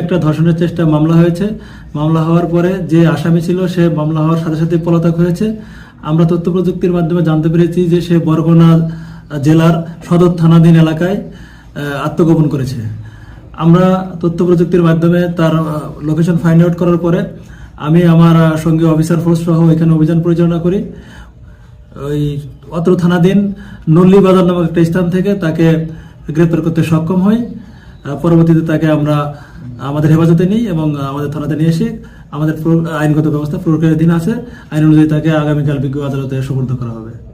একটা ধর্ষণের চেষ্টা মামলা হয়েছে। মামলা হওয়ার পরে যে আসামি ছিল সে মামলা হওয়ার সাথে সাথে পলাতক হয়েছে। আমরা তথ্য প্রযুক্তির মাধ্যমে জানতে পেরেছি যে সে বরগুনা জেলার সদর থানাধীন এলাকায় আত্মগোপন করেছে। আমরা তথ্য প্রযুক্তির মাধ্যমে তার লোকেশন ফাইন্ড আউট করার পরে আমি আমার সঙ্গে অফিসার ফোর্স সহ এখানে অভিযান পরিচালনা করি। ওই অত্র থানাধীন নল্লী বাজার নামক একটা স্থান থেকে তাকে গ্রেপ্তার করতে সক্ষম আহ, পরবর্তীতে তাকে আমরা আমাদের হেফাজতে নিই এবং আমাদের থানাতে নিয়ে এসে আমাদের আইনগত ব্যবস্থা দিন আছে। আইন অনুযায়ী তাকে আগামীকাল বিজ্ঞ আদালতে সুপর্দ করা হবে।